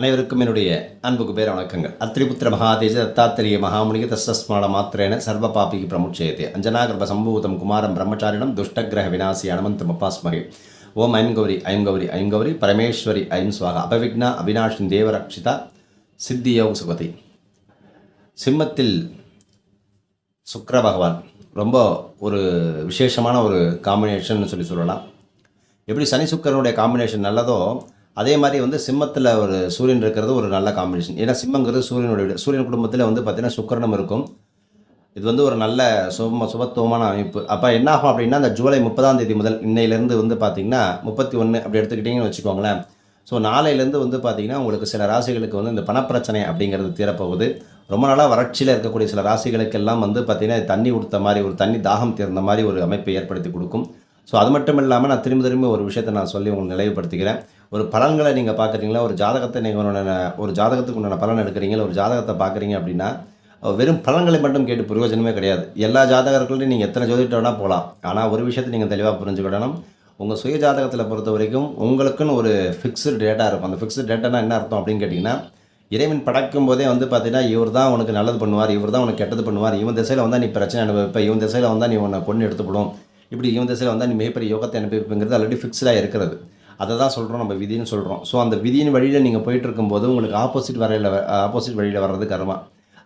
அனைவருக்கும் என்னுடைய அன்புக்கு பேர் வணக்கங்கள் அத்திரிபுத்திர மகாதேஜ தத்தாத்திரிய மகாமுனிக தஸ்ஸ்மரண மாத்திரேன சர்வ பாபிக்கு அஞ்சனா அஞ்சனாகிருப சம்பூதம் குமாரம் பிரம்மச்சாரிடம் துஷ்டகிரக விநாசி அனுமந்தம் அப்பாஸ்மகே ஓம் ஐம் கௌரி ஐம் கௌரி ஐம் கௌரி பரமேஸ்வரி ஐம் ஸ்வாகா அபவிக்னா அவினாஷின் தேவரக்ஷிதா சித்தியோக சுகதி. சிம்மத்தில் சுக்கர பகவான் ரொம்ப ஒரு விசேஷமான ஒரு காம்பினேஷன் சொல்லி சொல்லலாம். எப்படி சனி சுக்கரனுடைய காம்பினேஷன் நல்லதோ அதே மாதிரி வந்து சிம்மத்தில் ஒரு சூரியன் இருக்கிறது ஒரு நல்ல காம்பினேஷன் ஏன்னா சிம்மங்கிறது சூரியனுடைய வீடு. சூரியன் குடும்பத்தில் வந்து பார்த்திங்கன்னா சுக்கிரனும் இருக்கும். இது வந்து ஒரு நல்ல சுப சுபத்துவமான அமைப்பு. அப்போ என்ன ஆகும் அப்படின்னா அந்த ஜூலை முப்பதாம் தேதி முதல் இன்னையிலேருந்து வந்து பார்த்திங்கன்னா முப்பத்தி ஒன்று அப்படி எடுத்துக்கிட்டிங்கன்னு வச்சுக்கோங்களேன். ஸோ நாளையிலேருந்து வந்து பார்த்திங்கன்னா உங்களுக்கு சில ராசிகளுக்கு வந்து இந்த பணப்பிரச்சனை அப்படிங்கிறது தீரப்போகுது. ரொம்ப நாளாக வறட்சியில் இருக்கக்கூடிய சில ராசிகளுக்கெல்லாம் வந்து பார்த்திங்கன்னா தண்ணி கொடுத்த மாதிரி ஒரு தண்ணி தாகம் தீர்ந்த மாதிரி ஒரு அமைப்பை ஏற்படுத்தி கொடுக்கும். ஸோ அது மட்டும் இல்லாமல் நான் திரும்ப திரும்ப ஒரு விஷயத்தை நான் சொல்லி உங்களுக்கு நினைவுபடுத்திக்கிறேன் ஒரு பலன்களை நீங்கள் பார்க்குறீங்களா ஒரு ஜாதகத்தை நீங்கள் உண்டான ஒரு ஜாதகத்துக்கு உண்டான பலன் எடுக்கிறீங்களா ஒரு ஜாதகத்தை பார்க்குறீங்க அப்படின்னா வெறும் பலன்களை மட்டும் கேட்டு பிரயோஜனமே கிடையாது. எல்லா ஜாதகர்களையும் நீங்கள் எத்தனை ஜோதிட்டு வேணால் போகலாம் ஆனால் ஒரு விஷயத்தை நீங்கள் தெளிவாக புரிஞ்சுக்கிடணும். உங்கள் சுய ஜாதகத்தில் பொறுத்த வரைக்கும் உங்களுக்குன்னு ஒரு ஃபிக்ஸ்டு டேட்டா இருக்கும். அந்த ஃபிக்ஸ்டு டேட்டானா என்ன அர்த்தம் அப்படின்னு கேட்டிங்கன்னா இறைவன் படைக்கும் போதே வந்து பார்த்தீங்கன்னா இவர் தான் உனக்கு நல்லது பண்ணுவார் இவர் தான் உனக்கு கெட்டது பண்ணுவார் இவன் திசையில் வந்தால் நீ பிரச்சனை அனுபவிப்ப இவன் திசையில் வந்தால் நீ உன்னை கொண்டு எடுத்துப்படும் இப்படி இவன் திசையில் வந்தால் நீ மிகப்பெரிய யோகத்தை அனுபவிப்புங்கிறது ஆல்ரெடி ஃபிக்ஸ்டாக இருக்கிறது. அதை தான் சொல்கிறோம் நம்ம விதின்னு சொல்கிறோம் ஸோ அந்த விதியின் வழியில் நீங்கள் போயிட்டு இருக்கும்போது உங்களுக்கு ஆப்போசிட் வரையில் ஆப்போசிட் வழியில் வர்றது கர்மா.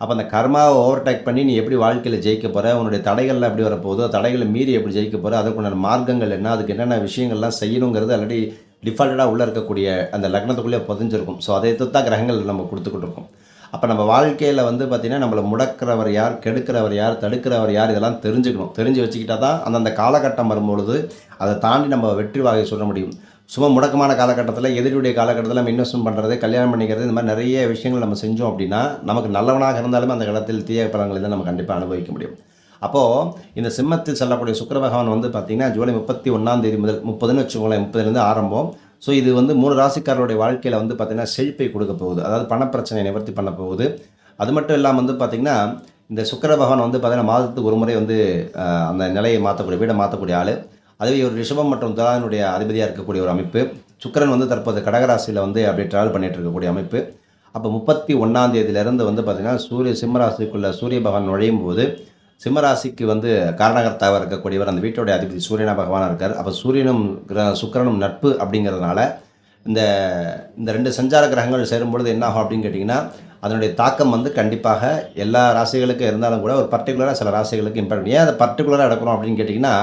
அப்போ அந்த கர்மாவை ஓவர்டேக் பண்ணி நீ எப்படி வாழ்க்கையில் ஜெயிக்க போகிற உன்னுடைய தடைகள்லாம் எப்படி வரப்போகுதோ தடைகளை மீறி எப்படி ஜெயிக்க போகிற அதற்குண்டான மார்க்கங்கள் என்ன அதுக்கு என்னென்ன விஷயங்கள்லாம் செய்யணுங்கிறது ஆல்ரெடி டிஃபால்ட்டாக உள்ளே இருக்கக்கூடிய அந்த லக்னத்துக்குள்ளே புதைஞ்சிருக்கும். ஸோ அதை தான் கிரகங்கள் நம்ம கொடுத்துக்கிட்டு இருக்கோம். அப்போ நம்ம வாழ்க்கையில் வந்து பார்த்திங்கன்னா நம்மளை முடக்கிறவர் யார் கெடுக்கிறவர் யார் தடுக்கிறவர் யார் இதெல்லாம் தெரிஞ்சுக்கணும். தெரிஞ்சு வச்சுக்கிட்டா தான் அந்தந்த காலகட்டம் வரும்பொழுது அதை தாண்டி நம்ம வெற்றி வாகை சொல்ல முடியும். சும்மா முடக்கமான காலகட்டத்தில் எதிரியுடைய காலகட்டத்தில் நம்ம இன்வெஸ்ட்மெண்ட் பண்ணுறது கல்யாணம் பண்ணிக்கிறது இந்த மாதிரி நிறைய விஷயங்கள் நம்ம செஞ்சோம் அப்படின்னா நமக்கு நல்லவனாக இருந்தாலுமே அந்த காலத்தில் தீய பலங்களை தான் நம்ம கண்டிப்பாக அனுபவிக்க முடியும். அப்போது இந்த சிம்மத்தில் செல்லக்கூடிய சுக்கர பகவான் வந்து பார்த்திங்கன்னா ஜூலை முப்பத்தி ஒன்றாம் தேதி முதல் முப்பதுன்னு வச்சுக்கோங்களேன் முப்பதுலேருந்து ஆரம்பம். ஸோ இது வந்து மூணு ராசிக்காரருடைய வாழ்க்கையில் வந்து பார்த்திங்கன்னா செழிப்பை கொடுக்க போகுது. அதாவது பணப்பிரச்சனை நிவர்த்தி பண்ண போகுது. அது மட்டும் இல்லாமல் வந்து பார்த்திங்கன்னா இந்த சுக்கர பகவான் வந்து பார்த்திங்கன்னா மாதத்துக்கு ஒரு முறை வந்து அந்த நிலையை மாற்றக்கூடிய வீடை மாற்றக்கூடிய ஆள். அதுவே ஒரு ரிஷபம் மற்றும் துலானுடைய அதிபதியாக இருக்கக்கூடிய ஒரு அமைப்பு. சுக்கிரன் வந்து தற்போது கடகராசியில் வந்து அப்படியே ட்ராவல் பண்ணிகிட்டு இருக்கக்கூடிய அமைப்பு. அப்போ முப்பத்தி ஒன்றாம் தேதியிலேருந்து வந்து பார்த்திங்கன்னா சூரிய சிம்மராசிக்குள்ளே சூரிய பகவான் நுழையும் போது சிம்மராசிக்கு வந்து காரணகர்த்தாவாக இருக்கக்கூடியவர் அந்த வீட்டுடைய அதிபதி சூரியனா பகவானாக இருக்கார். அப்போ சூரியனும் சுக்கரனும் சுக்கிரனும் நட்பு அப்படிங்கிறதுனால இந்த இந்த ரெண்டு சஞ்சார கிரகங்கள் சேரும்பொழுது என்ன ஆகும் அப்படின்னு கேட்டிங்கன்னா அதனுடைய தாக்கம் வந்து கண்டிப்பாக எல்லா ராசிகளுக்கும் இருந்தாலும் கூட ஒரு பர்டிகுலராக சில ராசிகளுக்கு இம்பாக்ட் ஏன் அதை பர்டிகுலராக எடுக்கணும் அப்படின்னு கேட்டிங்கன்னா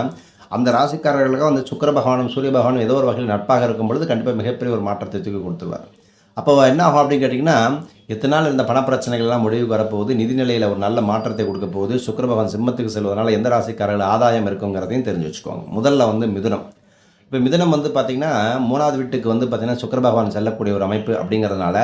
அந்த ராசிக்காரர்களுக்கு வந்து சுக்கர பகவானும் சூரிய பகவானும் ஏதோ ஒரு வகையில் நட்பாக இருக்கும் பொழுது கண்டிப்பாக மிகப்பெரிய ஒரு மாற்றத்தை தூக்கி கொடுத்துருவார். அப்போ என்ன ஆகும் அப்படின்னு கேட்டிங்கன்னா எத்தனை நாள் இந்த பணப்பிரச்சனைகள்லாம் முடிவு முடிவுக்கு வரப்போகுது நிதிநிலையில் ஒரு நல்ல மாற்றத்தை கொடுக்க போகுது சுக்கர பகவான் சிம்மத்துக்கு செல்வதனால எந்த ராசிக்காரர்கள் ஆதாயம் இருக்குங்கிறதையும் தெரிஞ்சு வச்சுக்கோங்க. முதல்ல வந்து மிதுனம். இப்போ மிதனம் வந்து பார்த்திங்கன்னா மூணாவது வீட்டுக்கு வந்து பார்த்திங்கன்னா சுக்கர பகவான் செல்லக்கூடிய ஒரு அமைப்பு அப்படிங்கிறதுனால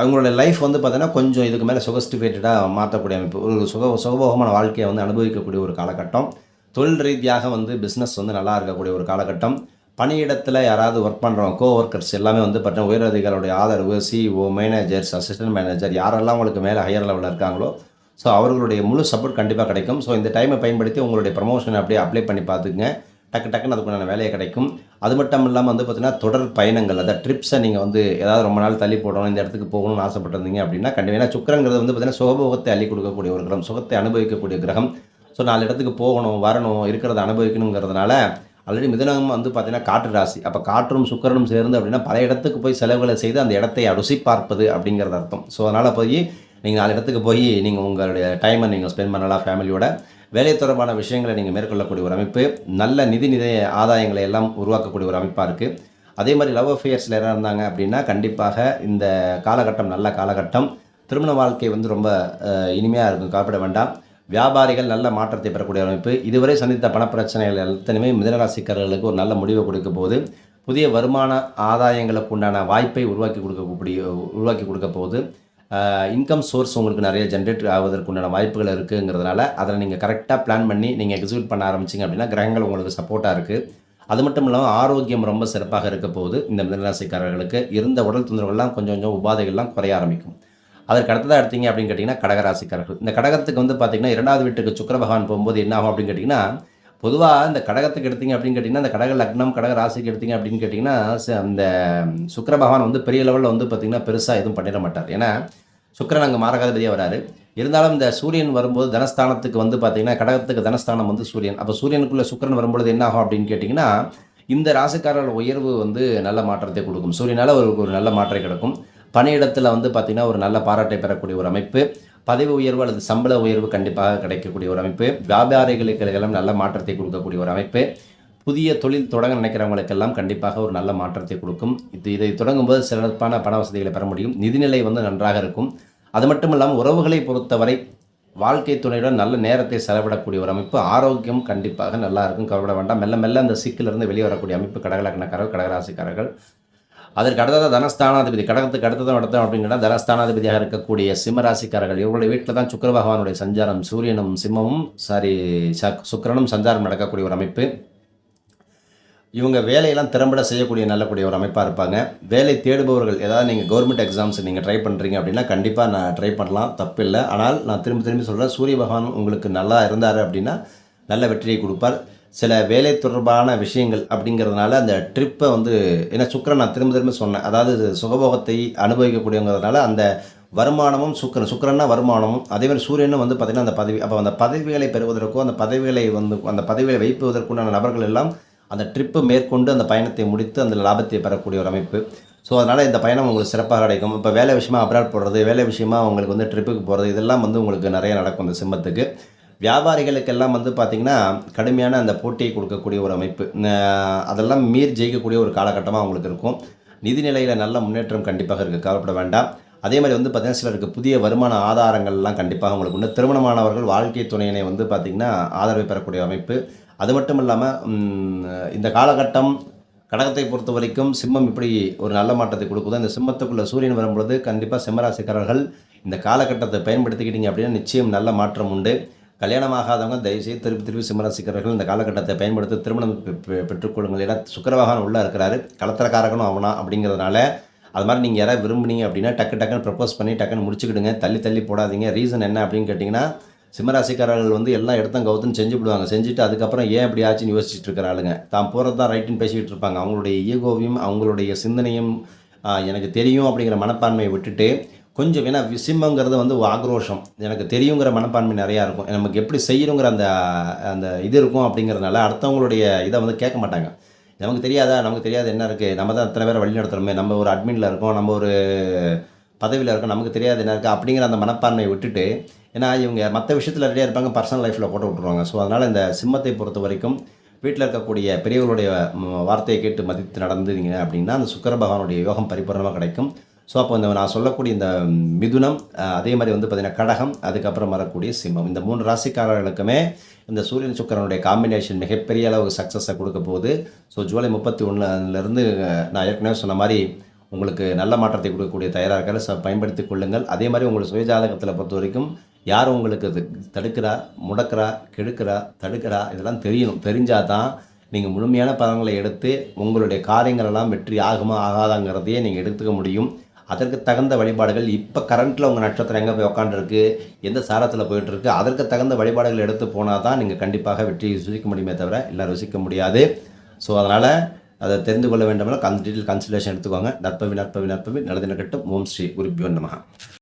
அவங்களுடைய லைஃப் வந்து பார்த்திங்கன்னா கொஞ்சம் இதுக்கு மேலே சுகஸ்டிஃபேட்டடாக மாற்றக்கூடிய அமைப்பு. ஒரு சுக சுகபோகமான வாழ்க்கையை வந்து அனுபவிக்கக்கூடிய ஒரு காலகட்டம். தொழில் ரீதியாக வந்து பிஸ்னஸ் வந்து நல்லா இருக்கக்கூடிய ஒரு காலகட்டம். பணியிடத்தில் யாராவது ஒர்க் பண்ணுறவங்க கோ ஒர்க்கர்ஸ் எல்லாமே வந்து பார்த்தீங்கன்னா உயர் அதிகாரிகளுடைய ஆதரவு சிஇஓ மேனேஜர்ஸ் அசிஸ்டன்ட் மேனேஜர் யாரெல்லாம் உங்களுக்கு மேலே ஹையர் லெவலில் இருக்காங்களோ ஸோ அவர்களுடைய முழு சப்போர்ட் கண்டிப்பாக கிடைக்கும். ஸோ இந்த டைமை பயன்படுத்தி உங்களுடைய ப்ரமோஷனை அப்படியே அப்ளை பண்ணி பார்த்துக்குங்க. டக்கு டக்குன்னு அதுக்குண்டான வேலையை கிடைக்கும். அது மட்டும் இல்லாமல் வந்து பார்த்தீங்கன்னா தொடர் பயணங்கள் அதாவது ட்ரிப்ஸை நீங்கள் வந்து ஏதாவது ரொம்ப நாள் தள்ளி போடணும் இந்த இடத்துக்கு போகணும்னு ஆசைப்பட்டிருந்தீங்க அப்படின்னா கண்டிப்பாக ஏன்னா சுக்கரங்கிறது வந்து பார்த்தீங்கன்னா சுகபோகத்தை அள்ளி கொடுக்கக்கூடிய ஒரு கிரகம் சுகத்தை அனுபவிக்கக்கூடிய கிரகம். ஸோ நாலு இடத்துக்கு போகணும் வரணும் இருக்கிறத அனுபவிக்கணுங்கிறதுனால ஆல்ரெடி மிதுனம் வந்து பார்த்திங்கன்னா காற்று ராசி. அப்போ காற்றும் சுக்கரனும் சேர்ந்து அப்படின்னா பல இடத்துக்கு போய் செலவுகளை செய்து அந்த இடத்தை அருசி பார்ப்பது அப்படிங்கிறது அர்த்தம். ஸோ அதனால் போய் நீங்கள் நாலு இடத்துக்கு போய் நீங்கள் உங்களுடைய டைமை நீங்கள் ஸ்பெண்ட் பண்ணலாம் ஃபேமிலியோட வேலை தொடர்பான விஷயங்களை நீங்கள் மேற்கொள்ளக்கூடிய ஒரு அமைப்பு. நல்ல நிதி நிதி ஆதாயங்களை எல்லாம் உருவாக்கக்கூடிய ஒரு அமைப்பாக இருக்குது அதே மாதிரி லவ் அஃபேர்ஸில் யாராக இருந்தாங்க அப்படின்னா கண்டிப்பாக இந்த காலகட்டம் நல்ல காலகட்டம் திருமண வாழ்க்கை வந்து ரொம்ப இனிமையாக இருக்கும். காப்பிட வேண்டாம். வியாபாரிகள் நல்ல மாற்றத்தை பெறக்கூடிய அமைப்பு. இதுவரை சந்தித்த பணப்பிரச்சனைகள் அத்தனையுமே மிதனராசிக்காரர்களுக்கு ஒரு நல்ல முடிவை கொடுக்க போது புதிய வருமான ஆதாயங்களுக்கு உண்டான வாய்ப்பை உருவாக்கி கொடுக்கக்கூடிய உருவாக்கி கொடுக்க போகுது. இன்கம் சோர்ஸ் உங்களுக்கு நிறைய ஜென்ரேட் ஆவதற்கு உண்டான வாய்ப்புகள் இருக்குங்கிறதுனால அதில் நீங்கள் கரெக்டாக பிளான் பண்ணி நீங்கள் எக்ஸிக்யூட் பண்ண ஆரம்பிச்சிங்க அப்படின்னா கிரகங்கள் உங்களுக்கு சப்போர்ட்டாக இருக்குது அது மட்டும் இல்லாமல் ஆரோக்கியம் ரொம்ப சிறப்பாக இருக்க போகுது இந்த மிதனராசிக்காரர்களுக்கு. இருந்த உடல் தொந்தரவுகள்லாம் கொஞ்சம் கொஞ்சம் உபாதைகள்லாம் குறைய ஆரம்பிக்கும். அதற்கு அடுத்ததாக எடுத்தீங்க அப்படின்னு கேட்டிங்கன்னா கடகராசிக்காரர்கள். இந்த கடகத்துக்கு வந்து பார்த்திங்கன்னா இரண்டாவது வீட்டுக்கு சுக்கிர பகவான் போகும்போது என்ன ஆகும் அப்படின்னு கேட்டிங்கன்னா பொதுவாக இந்த கடகத்துக்கு எடுத்தீங்க அப்படின்னு கேட்டிங்கன்னா இந்த கடக லக்னம் கடக ராசிக்கு எடுத்தீங்க அப்படின்னு கேட்டிங்கன்னா அந்த சுக்கிர பகவான் வந்து பெரிய லெவலில் வந்து பார்த்திங்கன்னா பெருசாக எதுவும் பண்ணிட மாட்டார். ஏன்னா சுக்கரன் அங்கே மாரகாதிபதியாக வராரு. இருந்தாலும் இந்த சூரியன் வரும்போது தனஸ்தானத்துக்கு வந்து பார்த்தீங்கன்னா கடகத்துக்கு தனஸ்தானம் வந்து சூரியன். அப்போ சூரியனுக்குள்ள சுக்கிரன் வரும்பொழுது என்ன ஆகும் அப்படின்னு கேட்டிங்கன்னா இந்த ராசிக்காரர்கள் உயர்வு வந்து நல்ல மாற்றத்தை கொடுக்கும். சூரியனால் ஒரு ஒரு நல்ல மாற்றம் கிடைக்கும். பணியிடத்தில் வந்து பார்த்திங்கன்னா ஒரு நல்ல பாராட்டை பெறக்கூடிய ஒரு அமைப்பு. பதவி உயர்வு அல்லது சம்பள உயர்வு கண்டிப்பாக கிடைக்கக்கூடிய ஒரு அமைப்பு. வியாபாரிகளுக்கு எல்லாம் நல்ல மாற்றத்தை கொடுக்கக்கூடிய ஒரு அமைப்பு. புதிய தொழில் தொடங்க நினைக்கிறவங்களுக்கெல்லாம் கண்டிப்பாக ஒரு நல்ல மாற்றத்தை கொடுக்கும். இது இதை தொடங்கும்போது சிறப்பான பண வசதிகளை பெற முடியும். நிதிநிலை வந்து நன்றாக இருக்கும். அது மட்டும் இல்லாமல் உறவுகளை பொறுத்தவரை வாழ்க்கை துணையுடன் நல்ல நேரத்தை செலவிடக்கூடிய ஒரு அமைப்பு. ஆரோக்கியம் கண்டிப்பாக நல்லா இருக்கும். கவலைப்பட வேண்டாம். மெல்ல மெல்ல அந்த சிக்கிலிருந்து வெளியே வரக்கூடிய அமைப்பு. கடகலக்கணக்காரர்கள் கடகராசிக்காரர்கள். அதற்கு அடுத்ததாக தனஸ்தானாதிபதி கடகத்துக்கு அடுத்ததான் எடுத்தோம் அப்படின்னா தனஸ்தானாதிபதியாக இருக்கக்கூடிய சிம்மராசிக்காரர்கள். இவங்களுடைய வீட்டில் தான் சுக்கர பகவானுடைய சஞ்சாரம். சூரியனும் சிம்மமும் சாரி சுக்கரனும் சுக்கிரனும் சஞ்சாரம் நடக்கக்கூடிய ஒரு அமைப்பு. இவங்க வேலையெல்லாம் திறம்பட செய்யக்கூடிய நல்லக்கூடிய ஒரு அமைப்பாக இருப்பாங்க. வேலை தேடுபவர்கள் ஏதாவது நீங்கள் கவர்மெண்ட் எக்ஸாம்ஸ் நீங்கள் ட்ரை பண்ணுறீங்க அப்படின்னா கண்டிப்பாக நான் ட்ரை பண்ணலாம். தப்பு இல்லை ஆனால் நான் திரும்ப திரும்பி சொல்கிறேன் சூரிய பகவான் உங்களுக்கு நல்லா இருந்தார் அப்படின்னா நல்ல வெற்றியை கொடுப்பார். சில வேலை தொடர்பான விஷயங்கள் அப்படிங்கிறதுனால அந்த ட்ரிப்பை வந்து ஏன்னா சுக்கரன் நான் திரும்ப திரும்ப சொன்னேன். அதாவது சுகபோகத்தை அனுபவிக்கக்கூடியங்கிறதுனால அந்த வருமானமும் சுக்கரன் சுக்கரன்னா வருமானமும் அதே மாதிரி சூரியனும் வந்து பார்த்திங்கன்னா அந்த பதவி அப்போ அந்த பதவிகளை பெறுவதற்கும் அந்த பதவிகளை வந்து அந்த பதவிகளை வைப்பதற்குண்டான நபர்கள் எல்லாம் அந்த ட்ரிப்பு மேற்கொண்டு அந்த பயணத்தை முடித்து அந்த லாபத்தை பெறக்கூடிய ஒரு அமைப்பு. ஸோ அதனால் இந்த பயணம் உங்களுக்கு சிறப்பாக கிடைக்கும் இப்போ வேலை விஷயமா அப்ராட் போடுறது வேலை விஷயமா உங்களுக்கு வந்து ட்ரிப்புக்கு போகிறது இதெல்லாம் வந்து உங்களுக்கு நிறைய நடக்கும் இந்த சிம்மத்துக்கு. வியாபாரிகளுக்கெல்லாம் வந்து பார்த்திங்கன்னா கடுமையான அந்த போட்டியை கொடுக்கக்கூடிய ஒரு அமைப்பு. அதெல்லாம் மீறி ஜெயிக்கக்கூடிய ஒரு காலகட்டமாக அவங்களுக்கு இருக்கும். நிதிநிலையில் நல்ல முன்னேற்றம் கண்டிப்பாக இருக்குது கவலைப்பட வேண்டாம். அதே மாதிரி வந்து பார்த்திங்கன்னா சிலருக்கு புதிய வருமான ஆதாரங்கள்லாம் கண்டிப்பாக உங்களுக்கு உண்டு. திருமணமானவர்கள் வாழ்க்கை துணையினை வந்து பார்த்திங்கன்னா ஆதரவை பெறக்கூடிய அமைப்பு. அது மட்டும் இல்லாமல் இந்த காலகட்டம் கடகத்தை பொறுத்த வரைக்கும் சிம்மம் இப்படி ஒரு நல்ல மாற்றத்தை கொடுக்குதோ. இந்த சிம்மத்துக்குள்ளே சூரியன் வரும்பொழுது கண்டிப்பாக சிம்மராசிக்காரர்கள் இந்த காலகட்டத்தை பயன்படுத்திக்கிட்டீங்க அப்படின்னா நிச்சயம் நல்ல மாற்றம் உண்டு. கல்யாணம் ஆகாதவங்க தயவுசெய்து திருப்பி திருப்பி சிம்மராசிக்காரர்கள் இந்த காலகட்டத்தை பயன்படுத்தி திருமணம் பெ- பெற்றுக்கொள்ளுங்கள். ஏன்னா சுக்கரவாகனம் உள்ளே இருக்கிறாரு. கலத்திரக்காரகனும் அவனா அப்படிங்கிறதுனால அது மாதிரி நீங்கள் யாராவது விரும்புனீங்க அப்படின்னா டக்கு டக்குன்னு ப்ரப்போஸ் பண்ணி டக்குன்னு முடிச்சுக்கிடுங்க. தள்ளி தள்ளி போடாதீங்க. ரீசன் என்ன அப்படின்னு கேட்டிங்கன்னா சிம்மராசிக்காரர்கள் வந்து எல்லாம் எடுத்தும் கவுத்துன்னு செஞ்சு விடுவாங்க. செஞ்சுட்டு அதுக்கப்புறம் ஏன் அப்படி ஆச்சுன்னு யோசிச்சுட்டு இருக்கிற ஆளுங்க. தான் போகிறது தான் ரைட்டுன்னு பேசிக்கிட்டு இருப்பாங்க. அவங்களுடைய ஈகோவையும் அவங்களுடைய சிந்தனையும் எனக்கு தெரியும் அப்படிங்கிற மனப்பான்மையை விட்டுட்டு கொஞ்சம் ஏன்னா சிம்மங்கிறது வந்து ஆக்ரோஷம். எனக்கு தெரியுங்கிற மனப்பான்மை நிறையா இருக்கும். நமக்கு எப்படி செய்யணுங்கிற அந்த அந்த இது இருக்கும் அப்படிங்கிறதுனால அடுத்தவங்களுடைய இதை வந்து கேட்க மாட்டாங்க. நமக்கு தெரியாதா? நமக்கு தெரியாது என்ன இருக்குது நம்ம தான் அத்தனை பேரை வழி நடத்துகிறோமே நம்ம ஒரு அட்மினில் இருக்கோம். நம்ம ஒரு பதவியில் இருக்கோம். நமக்கு தெரியாது என்ன இருக்குது அப்படிங்கிற அந்த மனப்பான்மையை விட்டுட்டு ஏன்னா இவங்க மற்ற விஷயத்தில் ரெடியாக இருப்பாங்க. பர்சனல் லைஃப்பில் போட்டு விட்ருவாங்க ஸோ அதனால் இந்த சிம்மத்தை பொறுத்த வரைக்கும் வீட்டில் இருக்கக்கூடிய பெரியவர்களுடைய வார்த்தையை கேட்டு மதித்து நடந்தீங்க அப்படின்னா அந்த சுக்கர பகவானுடைய யோகம் பரிபூர்ணமாக கிடைக்கும். ஸோ அப்போ இந்த நான் சொல்லக்கூடிய இந்த மிதுனம் அதே மாதிரி வந்து பார்த்திங்கன்னா கடகம் அதுக்கப்புறம் வரக்கூடிய சிம்மம். இந்த மூணு ராசிக்காரர்களுக்குமே இந்த சூரியன் சுக்கிரனுடைய காம்பினேஷன் மிகப்பெரிய அளவு சக்ஸஸை கொடுக்க போகுது. ஸோ ஜூலை முப்பத்தி ஒன்றுலேருந்து நான் ஏற்கனவே சொன்ன மாதிரி உங்களுக்கு நல்ல மாற்றத்தை கொடுக்கக்கூடிய தயாராக இருக்கிற ச பயன்படுத்திக் கொள்ளுங்கள். அதே மாதிரி உங்கள் சுயஜாதகத்தில் பொறுத்த வரைக்கும் யார் உங்களுக்கு தடுக்கிறா முடக்கிறா கெடுக்கிறா தடுக்கிறா இதெல்லாம் தெரியணும். தெரிஞ்சால் தான் நீங்கள் முழுமையான பலன்களை எடுத்து உங்களுடைய காரியங்களெல்லாம் வெற்றி ஆகுமா ஆகாதாங்கிறதையே நீங்கள் எடுத்துக்க முடியும். அதற்கு தகுந்த வழிபாடுகள். இப்போ கரண்ட்டில் உங்கள் நட்சத்திரம் எங்கே போய் உட்காந்துருக்கு எந்த சாரத்தில் போயிட்டுருக்கு? அதற்கு தகுந்த வழிபாடுகள் எடுத்து போனால் தான் நீங்கள் கண்டிப்பாக வெற்றியை ருசிக்க முடியுமே தவிர இல்லை ருசிக்க முடியாது. ஸோ அதனால் அதை தெரிந்து கொள்ள வேண்டுமென்றால் கன் டீட்டெயில் கன்சல்டேஷன் எடுத்துக்கோங்க. நற்பவி நற்பவி நற்பவி நல்லது கட்டும் ஓம் ஸ்ரீ குருப்பியோ நமகா